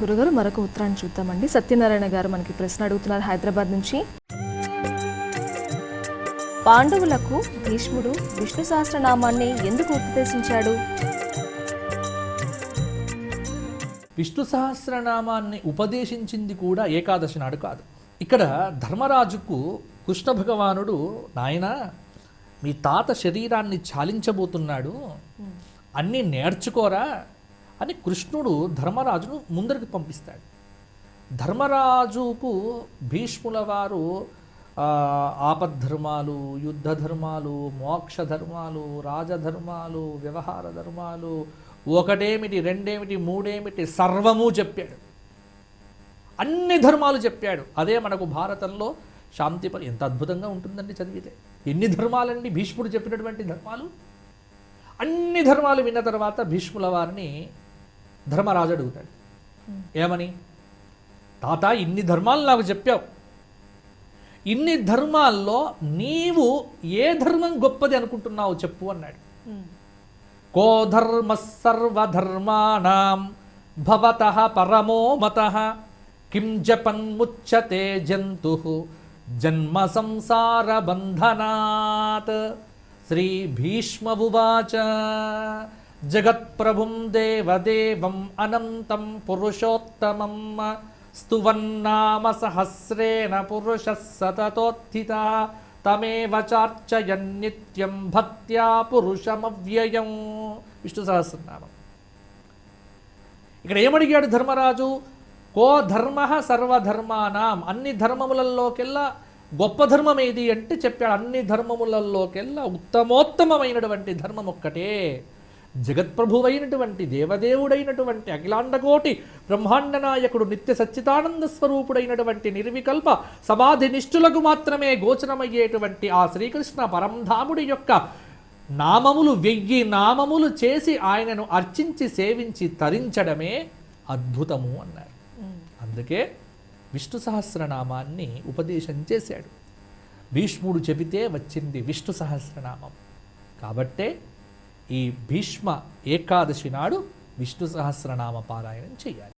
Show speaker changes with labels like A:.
A: గురుగారు మరొక ఉత్తరాన్ని చూద్దామండి. సత్యనారాయణ గారు మనకి ప్రశ్న అడుగుతున్నారు హైదరాబాద్ నుంచి. పాండవులకు భీష్ముడు విష్ణు సహస్రనామాన్ని ఎందుకు ఉపదేశించాడు?
B: విష్ణు సహస్రనామాన్ని ఉపదేశించింది కూడా ఏకాదశి నాడు కాదు. ఇక్కడ ధర్మరాజుకు కృష్ణ భగవానుడు నాయన మీ తాత శరీరాన్ని చాలించబోతున్నాడు. అన్నీ నేర్చుకోరా. అని కృష్ణుడు ధర్మరాజును ముందరికి పంపిస్తాడు. ధర్మరాజుకు భీష్ముల వారు ఆపద్ధర్మాలు యుద్ధ ధర్మాలు మోక్ష ధర్మాలు రాజధర్మాలు వ్యవహార ధర్మాలు ఒకటేమిటి రెండేమిటి మూడేమిటి సర్వము చెప్పాడు. అన్ని ధర్మాలు చెప్పాడు. అదే మనకు భారతంలో శాంతి పరి ఎంత అద్భుతంగా ఉంటుందండి చదివితే. ఎన్ని ధర్మాలండి భీష్ముడు చెప్పినటువంటి ధర్మాలు? అన్ని ధర్మాలు విన్న తర్వాత భీష్ముల వారిని ధర్మరాజు అడుగుతాడు ఏమని? తాత ఇన్ని ధర్మాలు నాకు చెప్పావు. ఇన్ని ధర్మాల్లో నీవు ఏ ధర్మం గొప్పది అనుకుంటున్నావు చెప్పు అన్నాడు. కో ధర్మ సర్వధర్మాణం భవత పరమో మత. కిం జపన్ముచ్యతే జంతు. జన్మ సంసార బంధనాత్. శ్రీ భీష్మవువాచ జగత్ప్రభుం దేవదేవం అనంతం పురుషోత్తమం స్తువన్నామ సహస్రేణ పురుష సతతోత్థిత తమేవ చార్చయన్నిత్యం భక్త్యా పురుషమవ్యయం. విష్ణు సహస్రనామం. ఇక్కడ ఏమడిగాడు ధర్మరాజు? కో ధర్మ సర్వధర్మానాం. అన్ని ధర్మములలోకెల్లా గొప్ప ధర్మం ఏది అంటే చెప్పాడు. అన్ని ధర్మములలోకెల్లా ఉత్తమోత్తమమైనటువంటి ధర్మం ఒక్కటే జగత్ప్రభువైనటువంటి దేవదేవుడైనటువంటి అఖిలాండకోటి బ్రహ్మాండ నాయకుడు నిత్య సచ్చిదానంద స్వరూపుడైనటువంటి నిర్వికల్ప సమాధి నిష్ఠులకు మాత్రమే గోచరమయ్యేటువంటి ఆ శ్రీకృష్ణ పరంధాముడి యొక్క నామములు వెయ్యి నామములు చేసి ఆయనను అర్చించి సేవించి తరించడమే అద్భుతము అన్నారు. అందుకే విష్ణు సహస్రనామాన్ని ఉపదేశం చేశాడు. భీష్ముడు చెబితే వచ్చింది విష్ణు సహస్రనామం. కాబట్టే ఈ భీష్మ ఏకాదశి నాడు విష్ణు సహస్రనామ పారాయణం చేయాలి.